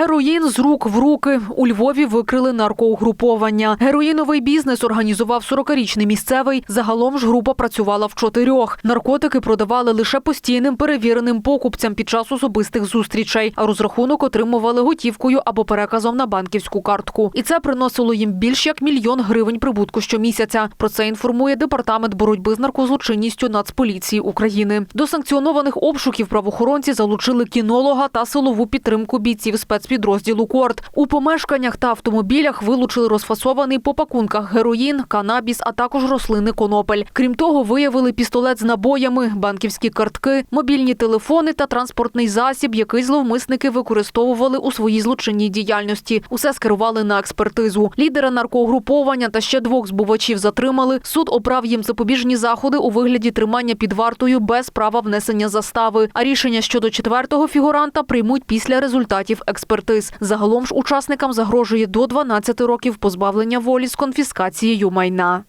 Героїн з рук в руки. У Львові викрили наркоугруповання. Героїновий бізнес організував 40-річний місцевий. Загалом ж група працювала в чотирьох. Наркотики продавали лише постійним перевіреним покупцям під час особистих зустрічей, а розрахунок отримували готівкою або переказом на банківську картку. І це приносило їм більш як мільйон гривень прибутку щомісяця. Про це інформує департамент боротьби з наркозлочинністю Нацполіції України. До санкціонованих обшуків правоохоронці залучили кінолога та силову підтримку бійців спецпідрозділу Корт. У помешканнях та автомобілях вилучили розфасований по пакунках героїн, канабіс, а також рослини конопель. Крім того, виявили пістолет з набоями, банківські картки, мобільні телефони та транспортний засіб, який зловмисники використовували у своїй злочинній діяльності. Усе скерували на експертизу. Лідера наркоугруповання та ще двох збувачів затримали. Суд оправ їм запобіжні заходи у вигляді тримання під вартою без права внесення застави. А рішення щодо четвертого фігуранта приймуть після результатів експертиз. Загалом ж учасникам загрожує до 12 років позбавлення волі з конфіскацією майна.